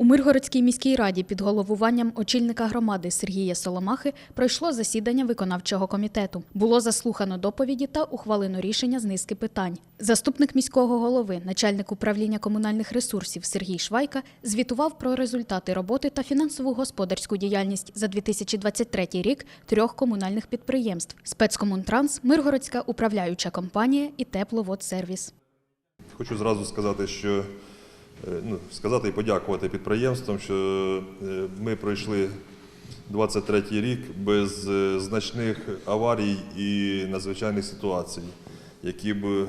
У Миргородській міській раді під головуванням очільника громади Сергія Соломахи пройшло засідання виконавчого комітету. Було заслухано доповіді та ухвалено рішення з низки питань. Заступник міського голови, начальник управління комунальних ресурсів Сергій Швайка звітував про результати роботи та фінансову господарську діяльність за 2023 рік трьох комунальних підприємств: спецкомунтранс, Миргородська управляюча компанія і Тепловодсервіс. Хочу зразу сказати, що ну, сказати і подякувати підприємствам, що е, ми пройшли 23 рік без е, значних аварій і надзвичайних ситуацій, які б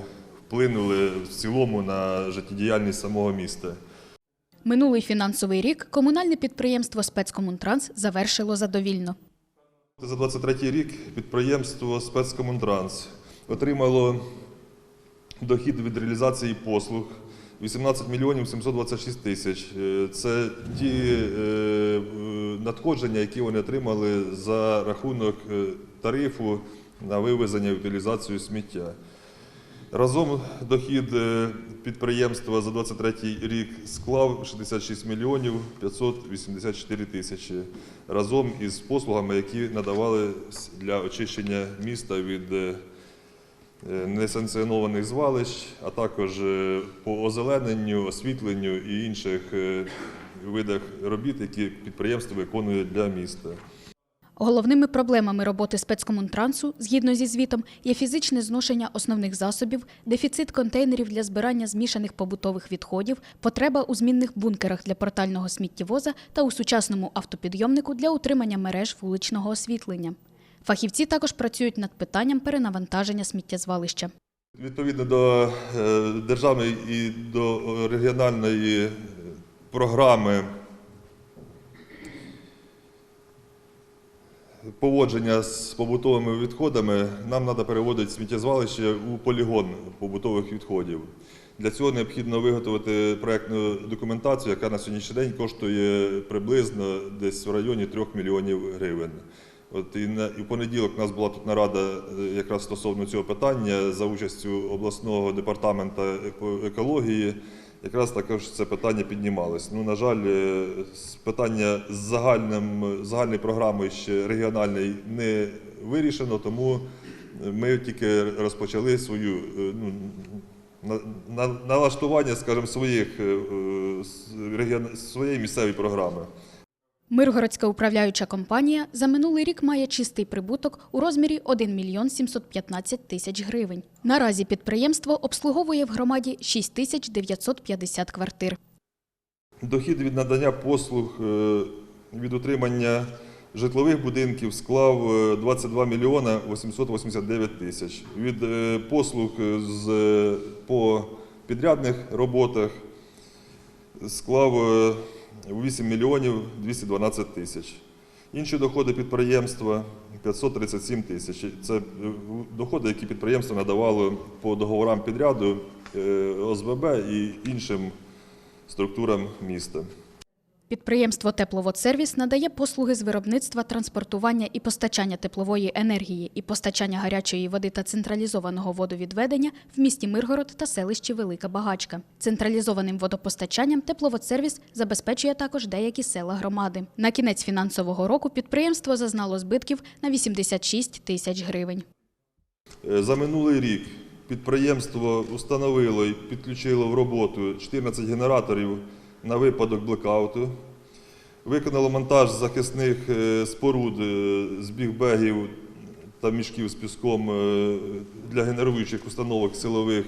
вплинули в цілому на життєдіяльність самого міста. Минулий фінансовий рік комунальне підприємство Спецкомунтранс завершило задовільно. За 23 рік підприємство Спецкомунтранс отримало дохід від реалізації послуг 18 мільйонів 726 тисяч. Е, Це ті е, надходження, які вони отримали за рахунок е, тарифу на вивезення і утилізацію сміття. Разом дохід підприємства за 23 рік склав 66 мільйонів 584 тисячі разом із послугами, які надавали для очищення міста від несанкціонованих звалищ, а також е, по озелененню, освітленню і інших е, видах робіт, які підприємство виконує для міста. Головними проблемами роботи спецкомунтрансу, згідно зі звітом, є фізичне зношення основних засобів, дефіцит контейнерів для збирання змішаних побутових відходів, потреба у змінних бункерах для портального сміттєвоза та у сучасному автопідйомнику для утримання мереж вуличного освітлення. Фахівці також працюють над питанням перенавантаження сміттєзвалища. Відповідно до е, державної і до регіональної е, програми поводження з побутовими відходами, нам треба переводити сміттєзвалище у полігон побутових відходів. Для цього необхідно виготовити проєктну документацію, яка на сьогоднішній день коштує приблизно десь в районі 3 мільйонів гривень. От і на і в понеділок у нас була тут нарада е, якраз стосовно цього питання за участю обласного департаменту екології. Якраз також це питання піднімалось. Ну, на жаль, е, питання з загальним, загальною програмою ще регіональної не вирішено, тому ми тільки розпочали свою е, ну, на, на, налаштування, скажімо, своїх своєї місцевої програми. Миргородська управляюча компанія за минулий рік має чистий прибуток у розмірі 1 мільйон 715 тисяч гривень. Наразі підприємство обслуговує в громаді 6 тисяч 950 квартир. Дохід від надання послуг е, від утримання житлових будинків склав е, 22 мільйона 889 тисяч. Від е, послуг з, е, по підрядних роботах склав е, 8 мільйонів 212 тисяч. Інші доходи підприємства 537 тисяч. Це е, доходи, які підприємство надавало по договорам підряду е, ОСББ і іншим структурам міста. Підприємство Тепловодсервіс надає послуги з виробництва, транспортування і постачання теплової енергії і постачання гарячої води та централізованого водовідведення в місті Миргород та селищі Велика Багачка. Централізованим водопостачанням Тепловодсервіс забезпечує також деякі села громади. На кінець фінансового року підприємство зазнало збитків на 86 тисяч гривень. Е, За минулий рік підприємство установило і підключило в роботу 14 генераторів на випадок блекауту. Виконало монтаж захисних е, споруд е, з бігбегів та мішків з піском е, для генеруючих установок силових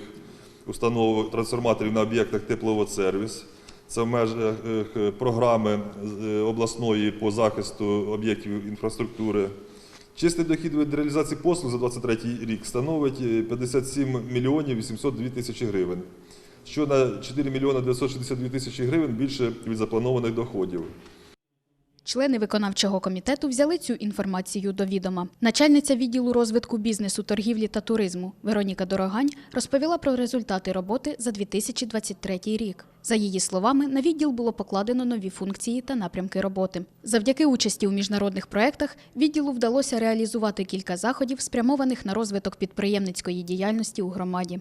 установок трансформаторів на об'єктах тепловодсервіс. Це в межах програми обласної по захисту об'єктів інфраструктури. Чистий дохід від реалізації послуг за 2023 рік становить е, 57 мільйонів 802 тисячі гривень, що на 4 мільйони 962 тисячі гривень більше від запланованих доходів. Члени виконавчого комітету взяли цю інформацію до відома. Начальниця відділу розвитку бізнесу, торгівлі та туризму Вероніка Дорогань розповіла про результати роботи за 2023 рік. За її словами, на відділ було покладено нові функції та напрямки роботи. Завдяки участі у міжнародних проєктах відділу вдалося реалізувати кілька заходів, спрямованих на розвиток підприємницької діяльності у громаді.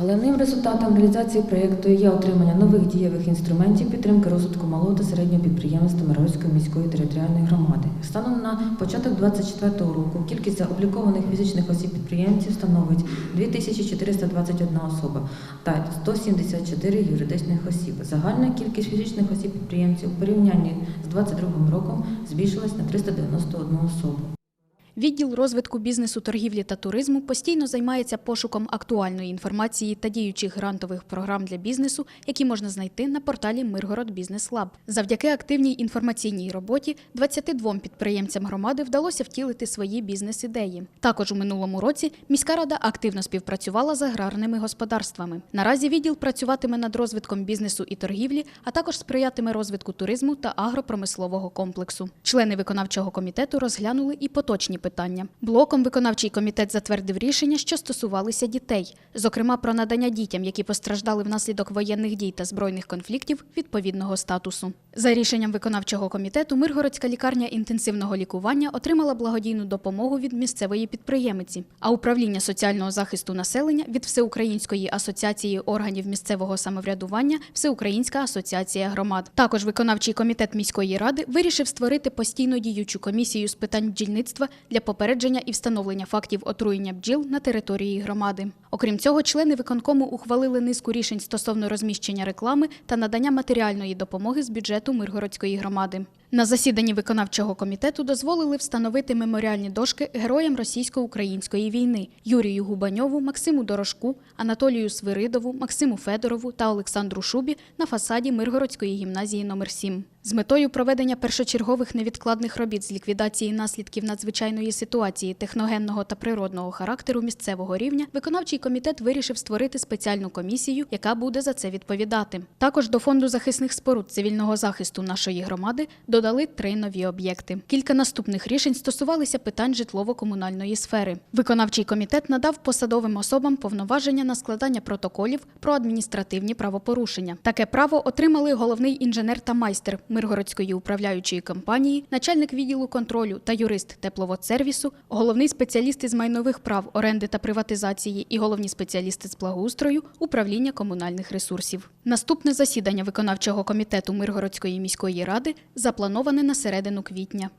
Головним результатом реалізації проєкту є отримання нових дієвих інструментів підтримки розвитку малого та середнього підприємства Миргородської міської територіальної громади. Станом на початок 2024 року кількість заоблікованих фізичних осіб підприємців становить 2421 особа та 174 юридичних осіб. Загальна кількість фізичних осіб підприємців у порівнянні з 2022 роком збільшилась на 391 особу. Відділ розвитку бізнесу, торгівлі та туризму постійно займається пошуком актуальної інформації та діючих грантових програм для бізнесу, які можна знайти на порталі Миргород Бізнес Лаб. Завдяки активній інформаційній роботі 22 підприємцям громади вдалося втілити свої бізнес-ідеї. Також у минулому році міська рада активно співпрацювала з аграрними господарствами. Наразі відділ працюватиме над розвитком бізнесу і торгівлі, а також сприятиме розвитку туризму та агропромислового комплексу. Члени виконавчого комітету розглянули і поточні питання. Блоком виконавчий комітет затвердив рішення, що стосувалися дітей, зокрема про надання дітям, які постраждали внаслідок воєнних дій та збройних конфліктів, відповідного статусу. За рішенням виконавчого комітету Миргородська лікарня інтенсивного лікування отримала благодійну допомогу від місцевої підприємиці, а управління соціального захисту населення від Всеукраїнської асоціації органів місцевого самоврядування Всеукраїнська асоціація громад. Також виконавчий комітет міської ради вирішив створити постійно діючу комісію з питань бджільництва для попередження і встановлення фактів отруєння бджіл на території громади. Окрім цього, члени виконкому ухвалили низку рішень стосовно розміщення реклами та надання матеріальної допомоги з бюджету Миргородської громади. На засіданні виконавчого комітету дозволили встановити меморіальні дошки героям російсько-української війни Юрію Губаньову, Максиму Дорошку, Анатолію Свиридову, Максиму Федорову та Олександру Шубі на фасаді Миргородської гімназії номер 7 З метою проведення першочергових невідкладних робіт з ліквідації наслідків надзвичайної ситуації техногенного та природного характеру місцевого рівня, виконавчий комітет вирішив створити спеціальну комісію, яка буде за це відповідати. Також до фонду захисних споруд цивільного захисту нашої громади додали три нові об'єкти. Кілька наступних рішень стосувалися питань житлово-комунальної сфери. Виконавчий комітет надав посадовим особам повноваження на складання протоколів про адміністративні правопорушення. Таке право отримали головний інженер та майстер Миргородської управляючої компанії, начальник відділу контролю та юрист тепловодсервісу, головний спеціаліст із майнових прав, оренди та приватизації і головні спеціалісти з благоустрою управління комунальних ресурсів. Наступне засідання виконавчого комітету Миргородської міської ради заплановане на середину квітня.